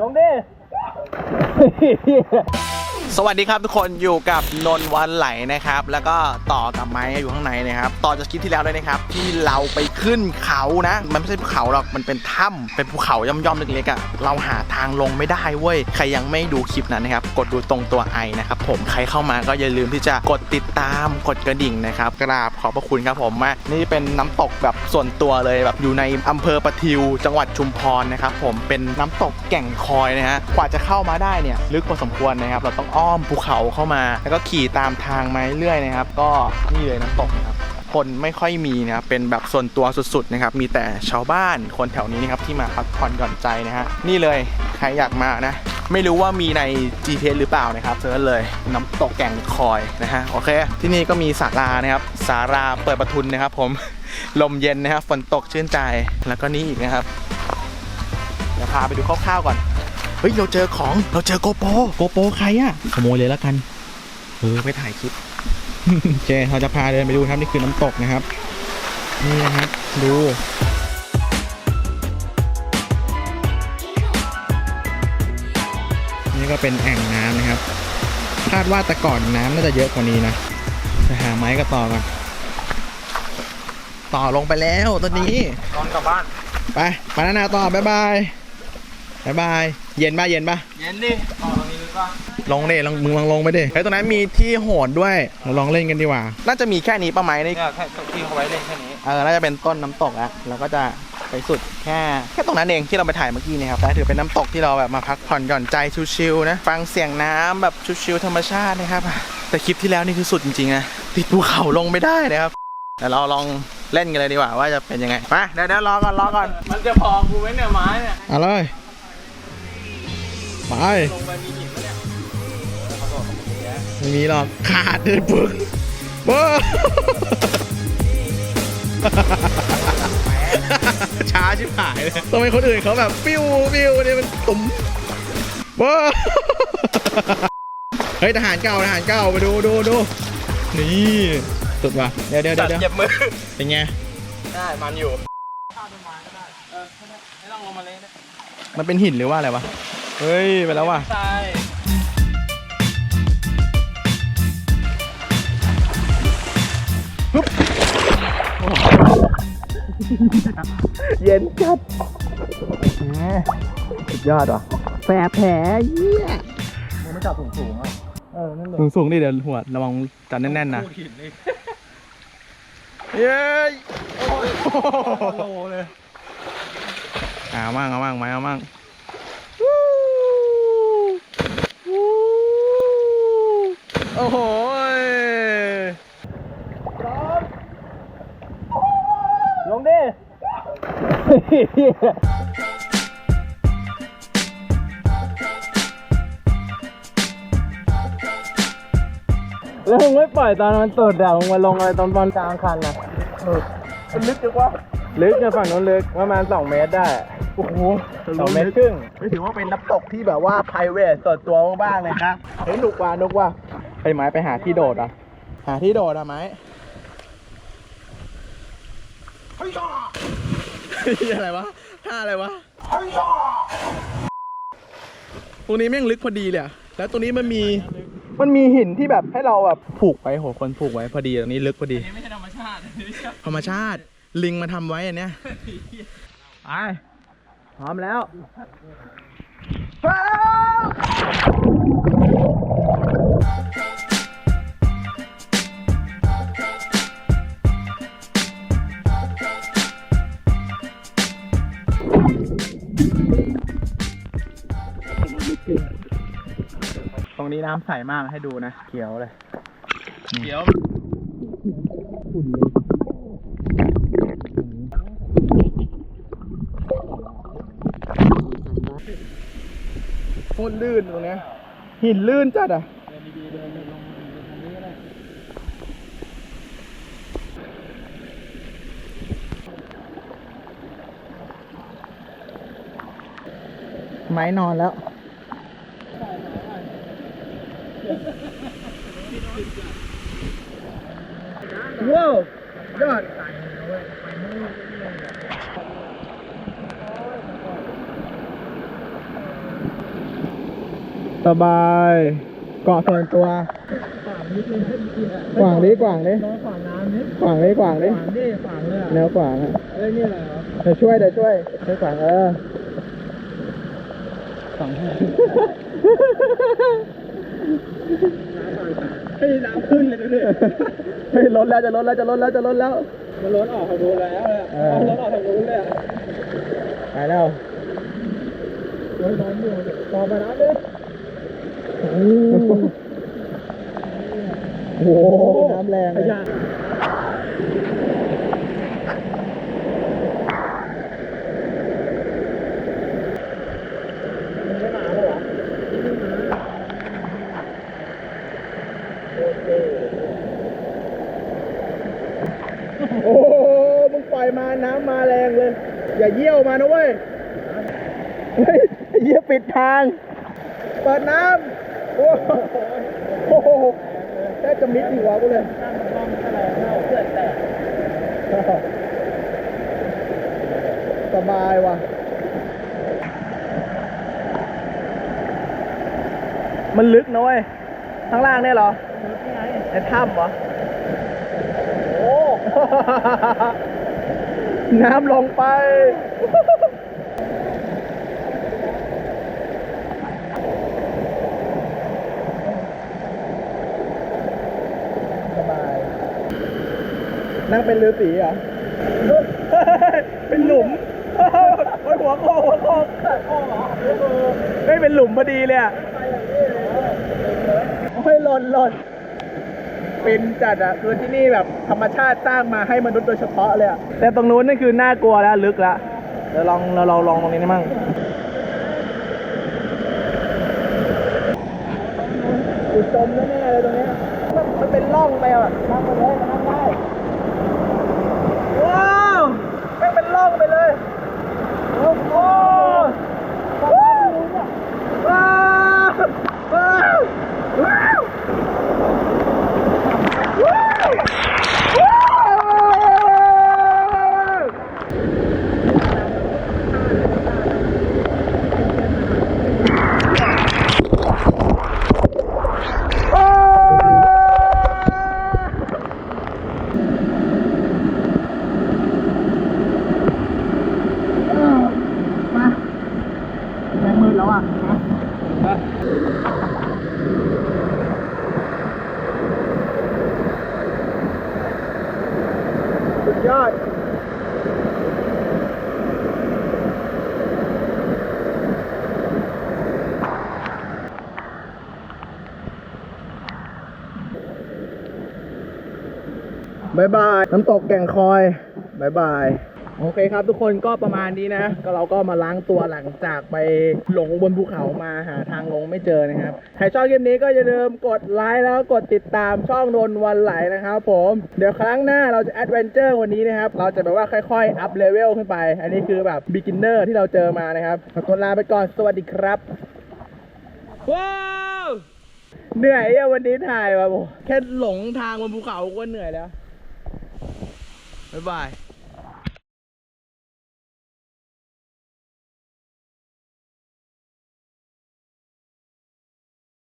ลงดิ สวัสดีครับทุกคนอยู่กับนนวันไหลนะครับ แล้วก็ต่อกับไม้อยู่ข้างในนะครับ ต่อจากคลิปที่แล้วเลยนะครับ ที่เราไปขึ้นเขานะ มันไม่ใช่ภูเขาหรอกมันเป็นถ้ำเป็นภูเขาย่อมๆเล็กๆอะ่ะเราหาทางลงไม่ได้เว้ยใครยังไม่ดูคลิปนั้นนะครับ กดดูตรงตัวไอนะครับผมใครเข้ามาก็อย่าลืมที่จะกดติดตามกดกระดิ่งนะครับกราบขอบพระคุณครับผมมานี่เป็นน้ำตกแบบส่วนตัวเลยแบบอยู่ในอำเภอปะทิว จังหวัดชุมพรนะครับผมเป็นน้ำตกแก่งคอยนะฮะกว่าจะเข้ามาได้เนี่ยลึกพอสมควรนะครับ เราต้องอ้อ้อมภูเขาเข้ามา แล้วก็ขี่ตามทางมาเรื่อยนะครับ ก็นี่เลยน้ำตกนะครับคนไม่ค่อยมีนะครับเป็นแบบส่วนตัวสุดๆนะครับมีแต่ชาวบ้านคนแถวนี้นะครับที่มาพักผ่อนหย่อนใจนะฮะนี่เลยใครอยากมานะไม่รู้ว่ามีใน GPS หรือเปล่านะครับเซิร์ชเลยน้ำตกแก่งคอยนะฮะโอเค ที่นี่ก็มีศาลานะครับศาลาเปิดประทุนนะครับ ผมลมเย็นนะครับฝนตกชื่นใจแล้วก็นี่อีกนะครับเดี๋ยวพาไปดูคร่าวๆก่อน เฮ้ยเราเจอของเราเจอโกโปโกโปใครอะขโมยเลยแล้วกัน เออไปถ่ายคลิปโอเคเราจะพาเดินไปดูครับนี่คือน้ำตกนะครับ นี่นะครับดูนี่ก็เป็นแอ่งน้ำนะครับ คาดว่าแต่ก่อนน้ำน่าจะเยอะกว่านี้นะไปหาไม้ก็ต่อก่อนต่อลงไปแล้วตอนนี้นอนกลับบ้าน ไปไปนานาต่อ บ๊ายบาย บ๊ายบาย เย็นป่ะเย็นป่ะ เย็นดิต่อตรงนี้หรือเปล่าลงดิลองมึงลองลงไปดิเฮ้ยตรงนั้นมีที่โหดด้วยเราลองเล่นกันดีกว่า น่าจะมีแค่นี้ประมาณนี้เนี่ยแค่ที่เขาไว้เล่นแค่นี้ เออ น่าจะเป็นต้นน้ำตกอะเราก็จะไปสุดแค่แค่ตรงนั้นเองที่เราไปถ่ายเมื่อกี้เนะครับแต่ถือเป็นน้ำตกที่เราแบบมาพักผ่อนหย่อนใจชิวๆนะ ฟังเสียงน้ำแบบชิวๆธรรมชาตินะครับ แต่คลิปที่แล้วนี่คือสุดจริงๆนะติดภูเขาลงไม่ได้นะครับแต่เราลองเล่นกันเลยดีกว่าว่าจะเป็นยังไงมาเดี๋ยวเดี๋ยวรอก่อนรอก่อน มันจะพอกูไหมเนี่ยไม้เนี่ยเอาเลย ไปลงไปมีหินไหมเนี่ยไม่มีหรอกขาดเลยปึกเบ้อช้าชิบหายเลยทำไมคนอื่นเขาแบบปิ้วปิ้วเนี่ยมันตุ่มเบ้อเฮ้ยทหารเก่าทหารเก่าไปดูดูดูนี่สุดว่ะเดี๋ยวเดี๋ยวจัดเดี๋ยวเจ็บมือเป็นไงได้มันอยู่ข้าวต้นไม้ก็ได้เออไม่ต้องลงมาเลยนะมันเป็นหินหรือว่าอะไรวะ เฮ้ย ไปแล้วว่ะใช่เย็นจัดแหมสุดยอดว่ะแผลแผลเยี่ยมึงไม่จับสูงสูงๆอะ เออ นั่นเลยสูงสูงๆดิเดี๋ยวหัวระวังจันแน่นๆนะพูดหินนี่เย้ยโอ้โหเลยเอามั่งเอามั่งไหมเอามั่ง โอ้โหลงดิแล้วมึงไม่ปล่อยตอนมันตดอะมึงมาลงอะไรตอนบอลกลางคันนะมันลึกจังวะลึกนะฝั่งนู้นลึกประมาณ 2 เมตรได้ โอ้โหสองเมตรครึ่ง ไม่ถือว่าเป็นน้ำตกที่แบบว่า p r i v a t ส่วนตัวมากๆเลยครับเฮ้ยหนุกว่ะหนุกว่ะ ไปไม้ไปหาที่โดดอะ หาที่โดดอะไม้เฮ้ยอะไรวะท่าอะไรวะตรงนี้แม่งลึกพอดีเลยอะแล้วตรงนี้มันมี มันมีหินที่แบบให้เราแบบผูกไว้โหคนผูกไว้พอดีตรงนี้ลึกพอดีนี่ไม่ใช่ธรรมชาติธรรมชาติ ลิงมาทำไว้อันเนี้ย ไป พร้อมแล้ว ตรงนี้น้ำใสมากให้ดูนะ เขียวเลยเดี๋ยวโคตรลื่นตรงเนี้ยหินลื่นจัดอะ ไม้นอนแล้ว ว้าวยอดสบาย เกาะส่วนตัว กว่างดิกว่างดิน้องขวางน้ำนิดกว่างดิกว่างดิขวางดิขวางเลยแนวกว่างอะเอ้ยนี่อะไรวะเดี๋ยวช่วยเดี๋ยวช่วยช่วยกว่างเออ สองให้ยน้ำขึ้นเลยดูดิเฮ้ยลดแล้วจะลดแล้วจะลดแล้วจะลดแล้ว มันล้นออกทางนู้นแล้วเลยเออเอาล้นออกทางนู้นเลยอะไปแล้วล้นน้ำอยู่ต่อมาน้ำดิโอ้โหน้ำแรงขเลย ยะ โอ้โหมึงปล่อยมาน้ำมาแรงเลย อย่าเยี่ยวมานะเว้ยเฮ้ยไอ้เยี่ยปิดทาง เปิดน้ำ โอ้โหโอ้โหแค่จะมิดหัวกูเลยนั่งมันร่องแฉลงแล้วเพื่อนแตกสบายว่ะ มันลึกนะเว้ย ข้างล่างเนี่ยเหรอนี่ไงในถ้ำเหรอ โอ้ น้ำลงไปสบายนั่งเป็นฤาษีเหรอ เป็นหลุมโอ้ยหัวโคกหัวโคกเฮ้ยเป็นหลุมพอดีเลยอะโอ้ยหล่นหล่น เป็นจัดอะคือที่นี่แบบธรรมชาติสร้างมาให้มนุษย์โดยเฉพาะเลยอะแต่ตรงนู้นนี่คือน่ากลัวแล้วลึกแล้วเดี๋ยวลองเราเราลองตรงนี้ได้มั่งกูจมแน่ๆเลยตรงเนี้ยมันมันเป็นร่องไปอะนั่งไปเลยนั่งได้ ว้าวแม่งเป็นร่องไปเลย โอ้โหว้าวว้าวว้าวว้าวว้าวแม่งมืดแล้ว อะสุดยอดบายบาย น้ำตกแก่งคอยบายบาย โอเคครับทุกคนก็ประมาณนี้นะ ก็เราก็มาล้างตัวหลังจากไปหลงบนภูเขามาหาทางลงไม่เจอนะครับ ใครชอบคลิปนี้ก็อย่าลืมกดไลค์แล้วก็กดติดตามช่องนนวันไหลนะครับผม เดี๋ยวครั้งหน้าเราจะแอดเวนเจอร์วันนี้นะครับ เราจะแบบว่าค่อยๆ อัพเลเวลขึ้นไป อันนี้คือแบบ b ิ g กินเนอร์ที่เราเจอมานะครับ ขอตัวลาไปก่อน สวัสดีครับ ว้าวเหนื่อยอะวันนี้ถ่ายมาโอ้แค่หลงทางบนภูเขาก็เหนื่อยแล้วบ๊ายบาย